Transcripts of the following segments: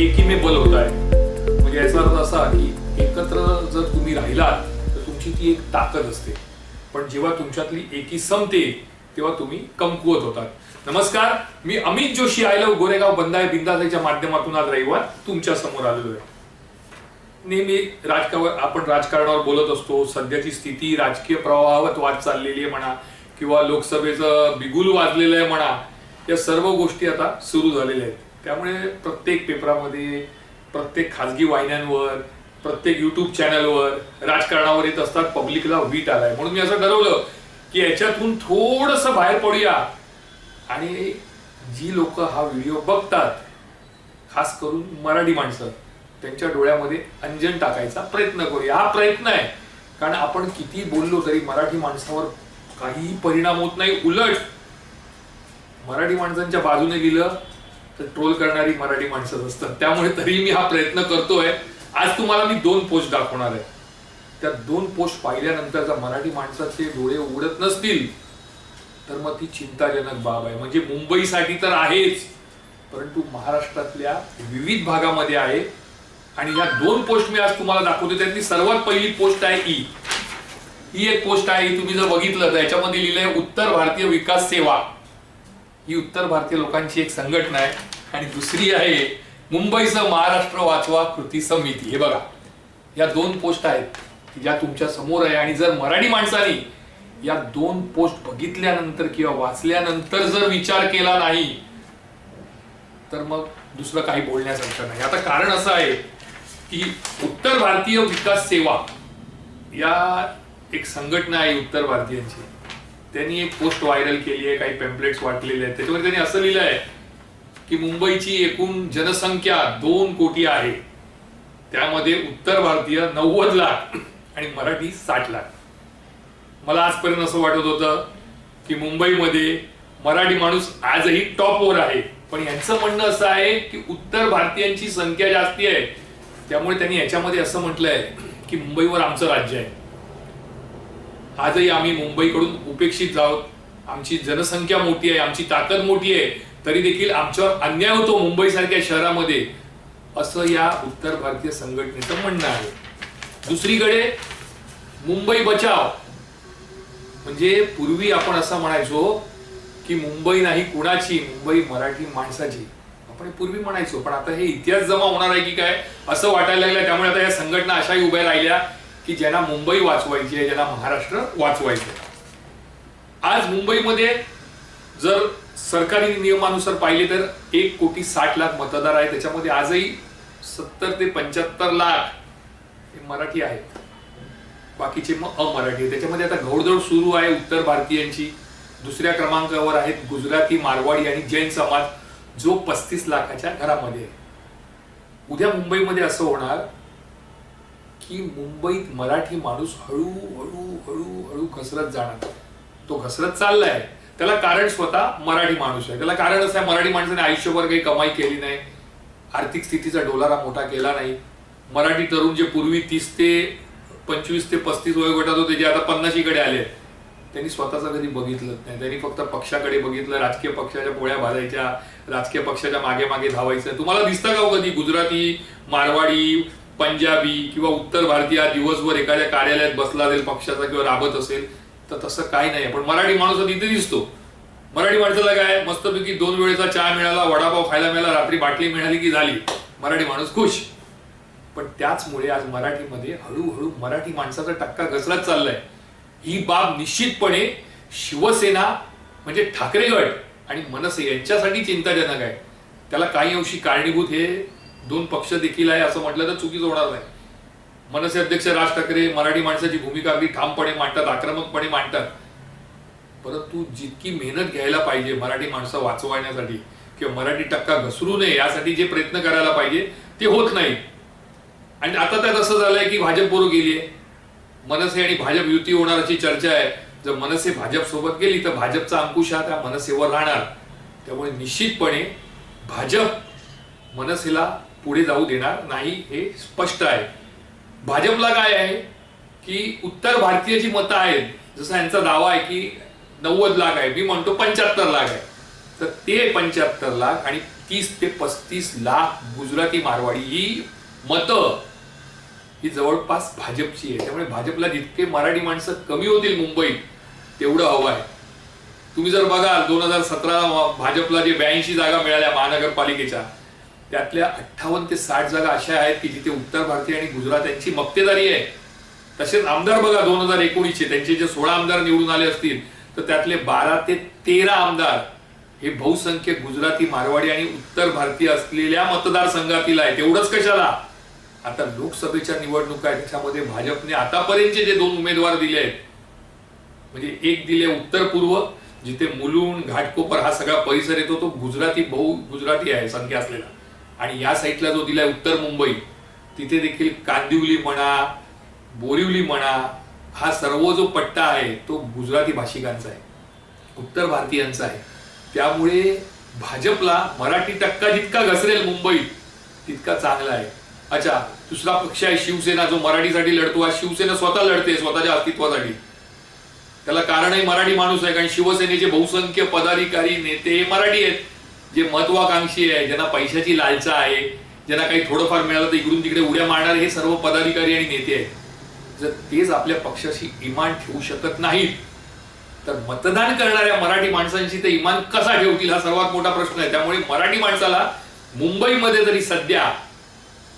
एकी में बल होत आहे म्हणजे याचा अर्थ असा की एकत्र जर तुम्ही राहिलात तर तुमची ती एक ताकद असते. पण जेव्हा तुमच्यातली एकी संपते तेव्हा तुम्ही कमकुवत होतात. नमस्कार मी अमित जोशी आय लव गोरेगाव बंदाय बिंदासाच्या माध्यमातून आज रविवार तुमच्यासमोर आलेलो आहे. नेहमी राजकारण आपण राजकारणावर बोलत असतो. सध्याची स्थिती राजकीय प्रवाहावत वाद चाललेली आहे म्हणा किंवा लोकसभेचं बिगुल वाजलेलं आहे म्हणा या सर्व गोष्टी आता सुरू झालेल्या आहेत. त्यामुळे प्रत्येक पेपरामध्ये प्रत्येक खाजगी वाहिन्यांवर प्रत्येक युट्यूब चॅनलवर राजकारणावर येत असतात पब्लिकला वीट आलाय. म्हणून मी असं ठरवलं की याच्यातून थोडस बाहेर पडूया. आणि जी लोक हा व्हिडिओ बघतात खास करून मराठी माणसं त्यांच्या डोळ्यामध्ये अंजन टाकायचा प्रयत्न करूया. हा प्रयत्न आहे. कारण आपण किती बोललो तरी मराठी माणसावर काहीही परिणाम होत नाही. उलट मराठी माणसांच्या बाजूने गेलं तर ट्रोल करणारी मराठी माणसंच असतात. त्यामुळे तरी मी हा प्रयत्न करतोय. आज तुम्हाला मी दोन पोस्ट दाखवणार आहे. त्या दोन पोस्ट पाहिल्यानंतर जर मराठी माणसाचे डोळे उघडत नसतील तर मग ती चिंताजनक बाब आहे. म्हणजे मुंबईसाठी तर आहेच परंतु महाराष्ट्रातल्या विविध भागामध्ये आहे. आणि या दोन पोस्ट मी आज तुम्हाला दाखवतो त्यातली सर्वात पहिली पोस्ट आहे ई. ही एक पोस्ट आहे. तुम्ही जर बघितलं तर याच्यामध्ये लिहिलंय उत्तर भारतीय विकास सेवा. ही उत्तर भारतीय लोकांची एक संघटना आहे आणि दुसरी आहे मुंबईचं महाराष्ट्र वाचवा कृती समिती. हे बघा या दोन पोस्ट आहेत की ज्या तुमच्यासमोर आहे आणि जर मराठी माणसाने या दोन पोस्ट बघितल्यानंतर किंवा वाचल्यानंतर जर विचार केला नाही तर मग दुसरं काही बोलण्यासारखं नाही. आता कारण असं आहे की उत्तर भारतीय विकास सेवा या एक संघटना आहे उत्तर भारतीयांची. त्यांनी एक पोस्ट व्हायरल केली आहे काही पेम्पलेट्स वाटलेले आहेत. त्याच्यामध्ये त्यांनी असं लिहिलं आहे की मुंबईची एकूण जनसंख्या दोन कोटी आहे. त्यामध्ये उत्तर भारतीय नव्वद लाख आणि मराठी साठ लाख. मला आजपर्यंत असं वाटत होतं की मुंबईमध्ये मराठी माणूस आजही टॉपवर आहे. पण यांचं म्हणणं असं आहे की उत्तर भारतीयांची संख्या जास्ती आहे. त्यामुळे त्यांनी याच्यामध्ये असं म्हटलंय की मुंबईवर आमचं राज्य आहे. आजही आम्ही मुंबईकडून उपेक्षित आहोत. आमची जनसंख्या मोठी आहे आमची ताकद मोठी आहे तरी देखील आमच्यावर अन्याय होतो मुंबईसारख्या शहरामध्ये असं या उत्तर भारतीय संघटनेचं म्हणणं आहे. दुसरीकडे मुंबई बचाव. म्हणजे पूर्वी आपण असं म्हणायचो की मुंबई नाही कुणाची मुंबई मराठी माणसाची. आपण पूर्वी म्हणायचो पण आता हे इतिहास जमा होणार आहे की काय असं वाटायला लागलं त्यामुळे आता या संघटना अशाही उभ्या राहिल्या. की ज्यांना मुंबई वाचवायची आहे ज्यांना महाराष्ट्र वाचवायचे आज मुंबईमध्ये जर सरकारी नियमानुसार पाहिले तर एक कोटी साठ लाख मतदार आहेत. त्याच्यामध्ये आजही सत्तर ते पंच्याहत्तर लाख हे मराठी आहेत. बाकीचे मग अमराठी त्याच्यामध्ये आता घोडदौड सुरू आहे उत्तर भारतीयांची. दुसऱ्या क्रमांकावर आहेत गुजराती मारवाडी आणि जैन समाज जो पस्तीस लाखाच्या घरामध्ये आहे. उद्या मुंबईमध्ये असं होणार की मुंबईत मराठी माणूस हळू हळू हळू हळू घसरत जाणार. तो घसरत चाललाय. त्याला कारण स्वतः मराठी माणूस आहे. त्याला कारण असं आहे मराठी माणसाने आयुष्यभर काही कमाई केली नाही. आर्थिक स्थितीचा डोलारा मोठा केला नाही. मराठी तरुण जे पूर्वी तीस ते पंचवीस ते पस्तीस वयोगटात होते जे आता पन्नाशीकडे आले त्यांनी स्वतःचं कधी बघितलंच नाही. त्यांनी फक्त पक्षाकडे बघितलं राजकीय पक्षाच्या पोळ्या भाजायच्या राजकीय पक्षाच्या मागे मागे धावायचं. तुम्हाला दिसतं का हो कधी गुजराती मारवाडी पंजाबी किंवा उत्तर भारतीय दिवसभर एखाद्या कार्यालयात बसला असेल पक्षाचा किंवा राबत असेल तर तसं काही नाही. पण मराठी माणूस तिथे दिसतो. मराठी माणसाला काय मस्तपैकी दोन वेळेचा चहा मिळाला वडापाव खायला मिळाला रात्री बाटली मिळाली की झाली. मराठी माणूस खुश. पण त्याचमुळे आज मराठीमध्ये हळूहळू मराठी माणसाचा टक्का घसरत चाललाय. ही बाब निश्चितपणे शिवसेना म्हणजे ठाकरे गट आणि मनसे यांच्यासाठी चिंताजनक आहे. त्याला काही अंशी कारणीभूत हे दोन पक्ष देखील आहे असं म्हटलं तर चुकीचं होणार नाही. मनसे अध्यक्ष राज ठाकरे मराठी माणसाची भूमिका अगदी ठामपणे मांडतात आक्रमकपणे मांडतात. परंतु जितकी मेहनत घ्यायला पाहिजे मराठी माणसं वाचवण्यासाठी किंवा मराठी टक्का घसरू नये यासाठी जे प्रयत्न करायला पाहिजे ते होत नाही. आणि आता त्यात असं झालंय की भाजप बरोबर गेली आहे मनसे आणि भाजप युती होणार अशी चर्चा आहे. जर मनसे भाजप सोबत गेली तर भाजपचा अंकुश हा त्या मनसेवर राहणार. त्यामुळे निश्चितपणे भाजप मनसेला पुढे जाऊ देणार नाही हे स्पष्ट आहे. भाजपला काय आहे? की उत्तर भारतीय जी मतं आहेत. जसं यांचा दावा आहे की नव्वद लाख आहे. मी म्हणतो पंच्याहत्तर लाख आहे. तर ते पंच्याहत्तर लाख आणि तीस ते पस्तीस लाख गुजराती मारवाडी ही मतं ही जवळपास भाजपची आहे. त्यामुळे भाजपला जितके मराठी माणसं कमी होतील मुंबईत तेवढं हवं आहे. तुम्ही जर बघाल दोन हजार सतरा भाजपला जे ब्याऐंशी जागा मिळाल्या महानगरपालिकेच्या त्यातल्या अठ्ठावन्न ते साठ जागा अशा आहेत की जिथे उत्तर भारतीय आणि गुजरात यांची मक्तेदारी आहे. तसेच आमदार बघा दोन हजार एकोणीसचे त्यांचे जे सोळा आमदार निवडून आले असतील तर त्यातले बारा ते तेरा आमदार हे बहुसंख्य गुजराती मारवाडी आणि उत्तर भारतीय असलेल्या मतदारसंघातील आहे तेवढंच कशाला? आता लोकसभेच्या निवडणुका आहेत त्याच्यामध्ये भाजपने आतापर्यंतचे जे दोन उमेदवार दिले आहेत म्हणजे एक दिले उत्तर पूर्व जिथे मुलुंड घाटकोपर हा सगळा परिसर येतो तो गुजराती बहु गुजराती आहे संख्या असलेला. आणि या साईडला जो दिलाय उत्तर मुंबई तिथे देखील कांदिवली म्हणा बोरिवली म्हणा हा सर्व जो पट्टा आहे तो गुजराती भाषिकांचा आहे. उत्तर भारतीयांचा आहे. त्यामुळे भाजपला मराठी टक्का जितका घसरेल मुंबईत तितका चांगला आहे. अच्छा दुसरा पक्ष आहे शिवसेना जो मराठीसाठी लढतो आज शिवसेना स्वतः लढते स्वतःच्या अस्तित्वासाठी. त्याला कारणही मराठी माणूस आहे कारण शिवसेनेचे बहुसंख्य पदाधिकारी नेते हे मराठी आहेत. जे महत्वाकांक्षी आहे ज्यांना पैशाची लालचा आहे ज्यांना काही थोडंफार मिळालं तर इकडून तिकडे उड्या मारणारे हे सर्व पदाधिकारी आणि नेते आहेत. जर तेच आपल्या पक्षाशी इमान ठेवू शकत नाहीत तर मतदान करणाऱ्या मराठी माणसांशी ते इमान कसा ठेवतील? हा सर्वात मोठा प्रश्न आहे. त्यामुळे मराठी माणसाला मुंबईमध्ये तरी सध्या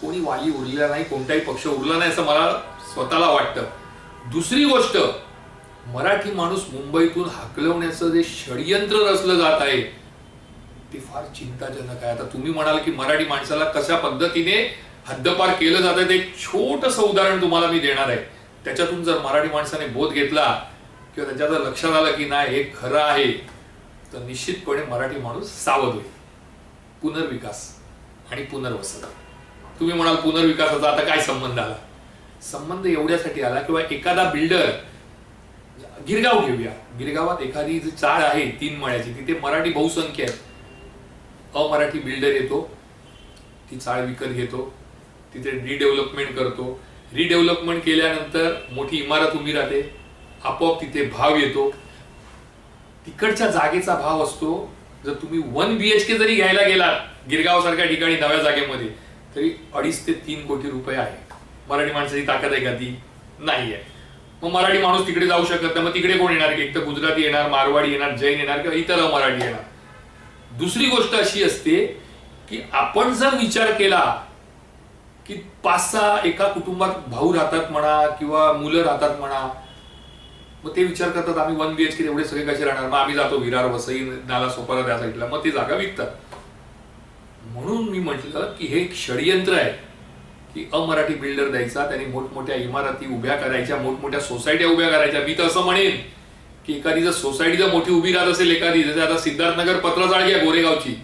कोणी वाली उरलेला नाही कोणताही पक्ष उरला नाही असं मला स्वतःला वाटतं. दुसरी गोष्ट मराठी माणूस मुंबईतून हाकलवण्याचं जे षडयंत्र रचलं जात आहे ते फार चिंताजनक आहे. आता तुम्ही म्हणाल की मराठी माणसाला कशा पद्धतीने हद्दपार केलं जातं ते एक छोटस उदाहरण तुम्हाला मी देणार आहे. त्याच्यातून जर मराठी माणसाने बोध घेतला किंवा त्याच्या जर लक्षात आलं की नाही हे खरं आहे तर निश्चितपणे मराठी माणूस सावध होईल. पुनर्विकास आणि पुनर्वसन. तुम्ही म्हणाल पुनर्विकासाचा आता काय संबंध आला? संबंध एवढ्यासाठी आला किंवा एखादा बिल्डर गिरगाव घेऊया. गिरगावात एखादी जी चाळ आहे तीन मळ्याची तिथे मराठी बहुसंख्य आहे अमराठी बिल्डर येतो ती चाळ विकत घेतो तिथे रिडेव्हलपमेंट करतो. रिडेव्हलपमेंट केल्यानंतर मोठी इमारत उभी राहते आपोआप तिथे भाव येतो. तिकडच्या जागेचा भाव असतो जर तुम्ही वन बी एच के जरी घ्यायला गेलात गिरगाव सारख्या ठिकाणी नव्या जागेमध्ये तरी अडीच ते तीन कोटी रुपये आहे. मराठी माणसाची ताकद आहे का? ती नाही आहे मग मराठी माणूस तिकडे जाऊ शकत नाही. मग तिकडे कोण येणार? एक तर गुजराती येणार मारवाडी येणार जैन येणार किंवा इतर मराठी येणार. दुसरी गोष्ट अशी असते की आपण जर विचार केला की पाच सहा एका कुटुंबात भाऊ राहतात म्हणा किंवा मुलं राहतात म्हणा मग ते विचार करतात आम्ही वन बी एच के एवढे सगळे कसे राहणार? मग आम्ही जातो विरार वसई नाला सोपारा त्या साईडला मग ते जागा विकतात. म्हणून मी म्हटलं की हे एक षडयंत्र आहे की अमराठी बिल्डर द्यायचा त्याने मोठमोठ्या इमारती उभ्या करायच्या मोठमोठ्या सोसायट्या उभ्या करायच्या. मी तर असं म्हणेन. की एखादी जर सोसायटी जर मोठी उभी राहत असेल एखादी जसं आता सिद्धार्थनगर पत्रचाळ घ्या गोरेगावची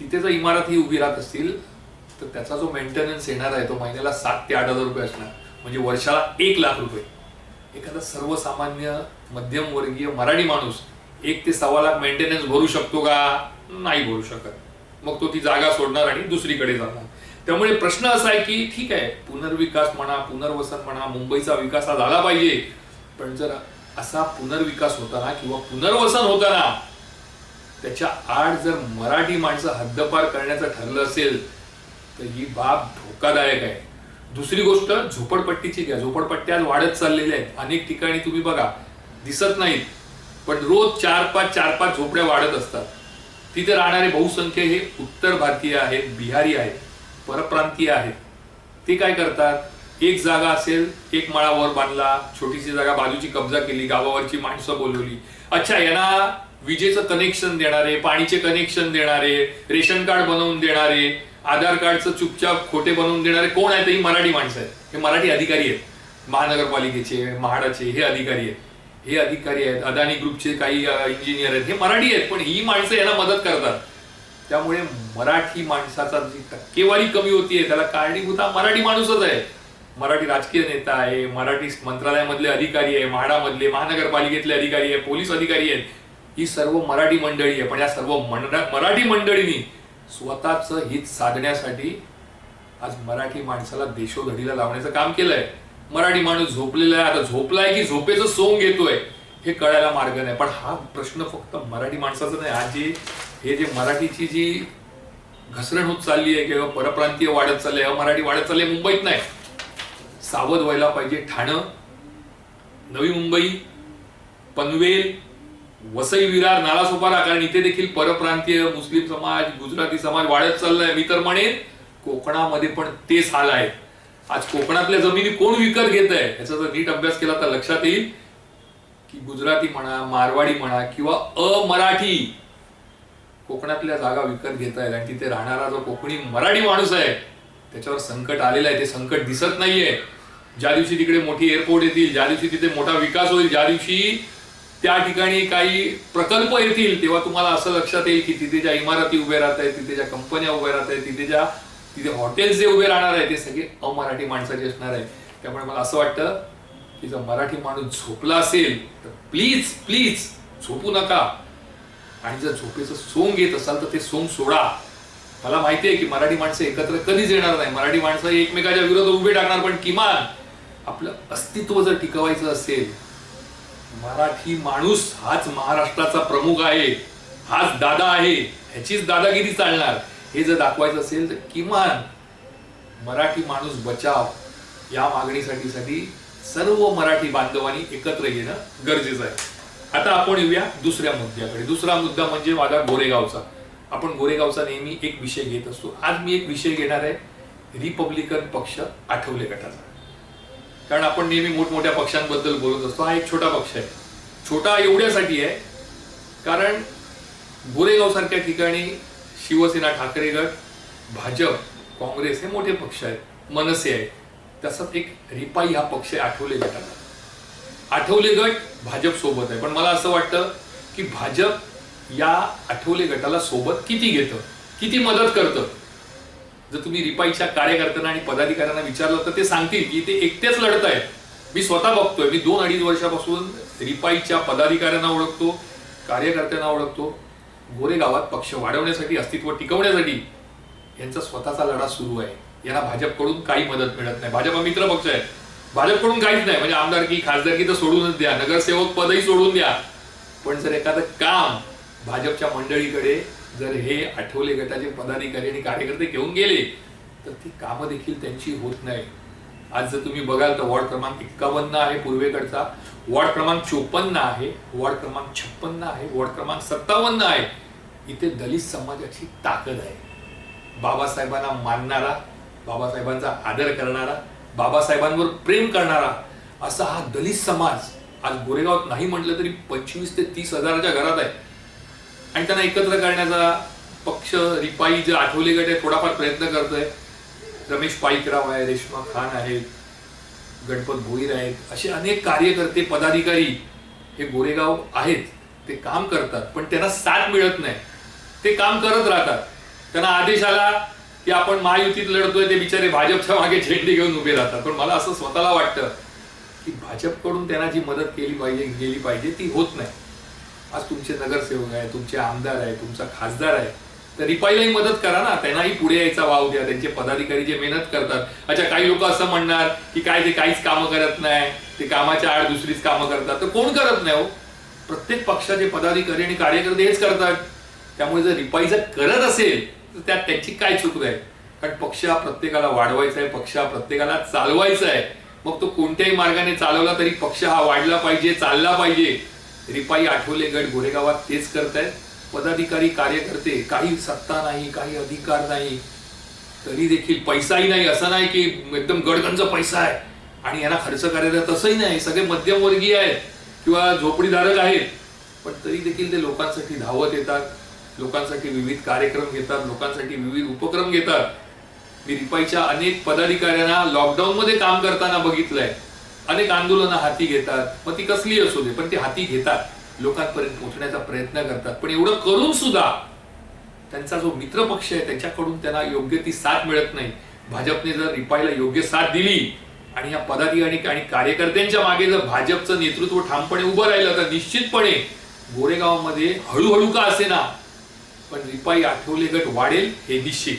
तिथे जर इमारत ही उभी राहत असतील तर त्याचा जो मेंटेनन्स येणार आहे तो महिन्याला सात ते आठ हजार रुपये असणार. म्हणजे वर्षाला एक लाख रुपये. एखादा सर्वसामान्य मध्यमवर्गीय मराठी माणूस एक ते सव्वा लाख मेंटेनन्स भरू शकतो का? नाही भरू शकत. मग तो ती जागा सोडणार आणि दुसरीकडे जाणार. त्यामुळे प्रश्न असा आहे की ठीक आहे पुनर्विकास म्हणा पुनर्वसन म्हणा मुंबईचा विकास हा झाला पाहिजे. पण जर असा पुनर्विकास होताना किंवा पुनर्वसन होताना त्याच्या आड जर मराठी माणसं हद्दपार करण्याचं ठरलं असेल तर ही बाब धोकादायक आहे. दुसरी गोष्ट झोपडपट्टीची घ्या. झोपडपट्ट्या वाढत चाललेल्या आहेत. अनेक ठिकाणी तुम्ही बघा दिसत नाहीत पण रोज चार पाच चार पाच झोपड्या वाढत असतात. तिथे राहणारे बहुसंख्य हे उत्तर भारतीय आहेत बिहारी आहेत परप्रांतीय आहेत. ते काय करतात? एक जागा असेल एक माळावर बांधला छोटीशी जागा बाजूची कब्जा केली गावावरची माणसं बोलवली. अच्छा यांना विजेचं कनेक्शन देणारे पाणीचे कनेक्शन देणारे रेशन कार्ड बनवून देणारे आधार कार्डचं चुपचाप खोटे बनवून देणारे कोण आहेत? ही मराठी माणसं आहेत. हे मराठी अधिकारी आहेत. महानगरपालिकेचे म्हाडाचे हे अधिकारी आहेत. हे अधिकारी आहेत. अदानी ग्रुपचे काही इंजिनियर आहेत. हे मराठी आहेत पण ही माणसं यांना मदत करतात. त्यामुळे मराठी माणसाचा जी टक्केवारी कमी होतीये त्याला कारणीभूत हा मराठी माणूसच आहे. मराठी राजकीय नेता आहे मराठी मंत्रालयामधले अधिकारी आहे म्हाडामधले महानगरपालिकेतले अधिकारी आहे पोलीस अधिकारी आहेत. ही सर्व मराठी मंडळी आहे पण या सर्व मंडळ- मराठी मंडळींनी स्वतःच हित साधण्यासाठी आज मराठी माणसाला देशोधडीला लावण्याचं काम केलंय. मराठी माणूस झोपलेला आहे आता झोपलाय की झोपेचं सोंग घेतोय हे कळायला मार्ग नाही. पण हा प्रश्न फक्त मराठी माणसाचा नाही आज जे हे जे मराठीची जी घसरण होत चालली आहे किंवा परप्रांतीय वाढत चालली आहे मराठी वाढत चालली आहे मुंबईत नाही. सावध व्हायला पाहिजे. ठाणं नवी मुंबई पनवेल वसई विरार नालासोपारा कारण इथे देखील परप्रांतीय मुस्लिम समाज गुजराती समाज वाढत चाललाय. मी तर म्हणेन कोकणामध्ये पण तेच हाल आहेत आज कोकणातल्या जमिनी कोण विकत घेत आहे? याचा जर नीट अभ्यास केला तर लक्षात येईल की गुजराती म्हणा मारवाडी म्हणा किंवा अमराठी कोकणातल्या जागा विकत घेत आहेत. आणि तिथे राहणारा जो कोकणी मराठी माणूस आहे त्याच्यावर संकट आलेलं आहे. ते संकट दिसत नाहीये. ज्या दिवशी तिकडे मोठी एअरपोर्ट येतील ज्या दिवशी तिथे मोठा विकास होईल ज्या दिवशी त्या ठिकाणी काही प्रकल्प येतील तेव्हा तुम्हाला असं लक्षात येईल की तिथे ज्या इमारती उभ्या राहत आहेत तिथे ज्या कंपन्या उभ्या राहत आहेत तिथे ज्या तिथे हॉटेल्स जे उभे राहणार आहे ते सगळे अमराठी माणसाचे असणार आहे त्यामुळे मला असं वाटतं की जर मराठी माणूस झोपला असेल तर प्लीज प्लीज झोपू नका. आणि जर झोपेचं सोंग घेत असाल तर ते सोंग सोडा. मला माहिती आहे की मराठी माणसं एकत्र कधीच येणार नाही. मराठी माणसं एकमेकाच्या विरोधात उभे टाकणार पण किमान आपलं अस्तित्व जर टिकवायचं असेल मराठी माणूस हाच महाराष्ट्राचा प्रमुख आहे हाच दादा आहे ह्याचीच दादागिरी चालणार हे जर दाखवायचं असेल तर किमान मराठी माणूस बचाव या मागणीसाठी साठी सर्व मराठी बांधवांनी एकत्र येणं गरजेचं आहे. आता आपण येऊया दुसऱ्या मुद्द्याकडे. दुसरा मुद्दा म्हणजे माझा गोरेगावचा. आपण गोरेगावचा नेहमी एक विषय घेत असतो. आज मी एक विषय घेणार आहे. रिपब्लिकन पक्ष आठवले गटाचा. कारण आपण नेहमी मोठमोठ्या पक्षांबद्दल बोलत असतो. हा एक छोटा पक्ष आहे. छोटा एवढ्यासाठी आहे कारण गोरेगावसारख्या ठिकाणी शिवसेना ठाकरे गट भाजप काँग्रेस हे मोठे पक्ष आहेत मनसे आहे तसंच एक रिपाई हा पक्ष आहे आठवले गटाला. आठवले गट भाजप सोबत आहे. पण मला असं वाटतं की भाजप या आठवले गटाला सोबत किती घेतं किती मदत करतं जर तुम्ही रिपाईच्या कार्यकर्त्यांना आणि पदाधिकाऱ्यांना विचारलं तर ते सांगतील की ते एकटेच लढत आहेत मी स्वतः बघतोय. मी दोन अडीच वर्षापासून रिपाईच्या पदाधिकाऱ्यांना ओळखतो कार्यकर्त्यांना ओळखतो. गोरेगावात पक्ष वाढवण्यासाठी अस्तित्व टिकवण्यासाठी यांचा स्वतःचा लढा सुरू आहे. यांना भाजपकडून काही मदत मिळत नाही. भाजप हा मित्र पक्ष आहे भाजपकडून काहीच नाही. म्हणजे आमदारकी खासदारकी तर सोडूनच द्या. नगरसेवक पदही सोडून द्या. पण जर एखादं काम भाजपच्या मंडळीकडे जर हे आठवले गटाचे पदाधिकारी आणि कार्यकर्ते घेऊन गेले तर ती कामं देखील त्यांची होत नाही. आज जर तुम्ही बघाल तर वॉर्ड क्रमांक एक्कावन्न आहे पूर्वेकडचा वॉर्ड क्रमांक चोपन्न आहे वॉर्ड क्रमांक छप्पन्न आहे वॉर्ड क्रमांक सत्तावन्न आहे. इथे दलित समाजाची ताकद आहे. बाबासाहेबांना मानणारा बाबासाहेबांचा आदर करणारा बाबासाहेबांवर प्रेम करणारा असा हा दलित समाज आज गोरेगावात नाही म्हटलं तरी पंचवीस ते तीस हजाराच्या घरात आहे. आणि त्यांना एकत्र करण्याचा पक्ष रिपाई जे आठवले गट आहे थोडाफार प्रयत्न करतोय. रमेश पाईकराव आहे रेश्मा खान आहेत गणपत भोईर आहेत असे अनेक कार्यकर्ते पदाधिकारी हे गोरेगाव आहेत. ते काम करतात पण त्यांना साथ मिळत नाही. ते काम करत राहतात. त्यांना आदेश आला की आपण महायुतीत लढतोय ते बिचारे भाजपच्या मागे झेंडे घेऊन उभे राहतात. पण मला असं स्वतःला वाटतं की भाजपकडून त्यांना जी मदत केली पाहिजे गेली पाहिजे ती होत नाही. आज तुमचे नगरसेवक आहे तुमचे आमदार आहे तुमचा खासदार आहे. तर रिपाईलाही मदत करा ना त्यांनाही पुढे यायचा वाव द्या. त्यांचे पदाधिकारी जे मेहनत करतात. अच्छा काही लोक असं म्हणणार की काय ते काहीच कामं करत नाही ते कामाच्या आड दुसरीच कामं करतात. तर कोण करत नाही हो? प्रत्येक पक्षाचे पदाधिकारी आणि कार्यकर्ते हेच करतात. त्यामुळे जर रिपाई जर करत असेल तर त्यात त्यांची काय चूक आहे कारण पक्ष हा प्रत्येकाला वाढवायचा आहे पक्ष हा प्रत्येकाला चालवायचा आहे. मग तो कोणत्याही मार्गाने चालवला तरी पक्ष हा वाढला पाहिजे चालला पाहिजे. रिपाई आठवले गट गोरेगावात तेच करतायत. पदाधिकारी कार्यकर्ते काही सत्ता नाही काही अधिकार नाही तरी देखील पैसाही नाही. असं नाही की एकदम गडगंज पैसा आहे आणि यांना खर्च करायचा तसंही नाही. सगळे मध्यमवर्गीय आहेत किंवा झोपडीधारक आहेत. पण तरी देखील ते लोकांसाठी धावत येतात लोकांसाठी विविध कार्यक्रम घेतात लोकांसाठी विविध उपक्रम घेतात. मी रिपाईच्या अनेक पदाधिकाऱ्यांना लॉकडाऊनमध्ये काम करताना बघितलंय. अनेक आंदोलनं हाती घेतात. मग ती कसली असू दे पण ती हाती घेतात. लोकांपर्यंत पोहोचण्याचा प्रयत्न करतात. पण एवढं करून सुद्धा त्यांचा जो मित्र पक्ष आहे त्याच्याकडून त्यांना योग्य ती साथ मिळत नाही. भाजपने जर रिपाईला योग्य साथ दिली आणि या पदाधिकारी आणि कार्यकर्त्यांच्या मागे जर भाजपचं नेतृत्व ठामपणे उभं राहिलं तर निश्चितपणे गोरेगावमध्ये हळूहळू का असे ना पण रिपाई आठवले गट वाढेल हे निश्चित.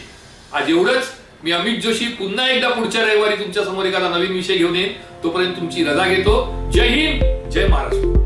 आज एवढंच. मी अमित जोशी पुन्हा एकदा पुढच्या रविवारी तुमच्यासमोर एखादा नवीन विषय घेऊन येईन. तोपर्यंत तुमची रजा घेतो. जय हिंद जय महाराष्ट्र.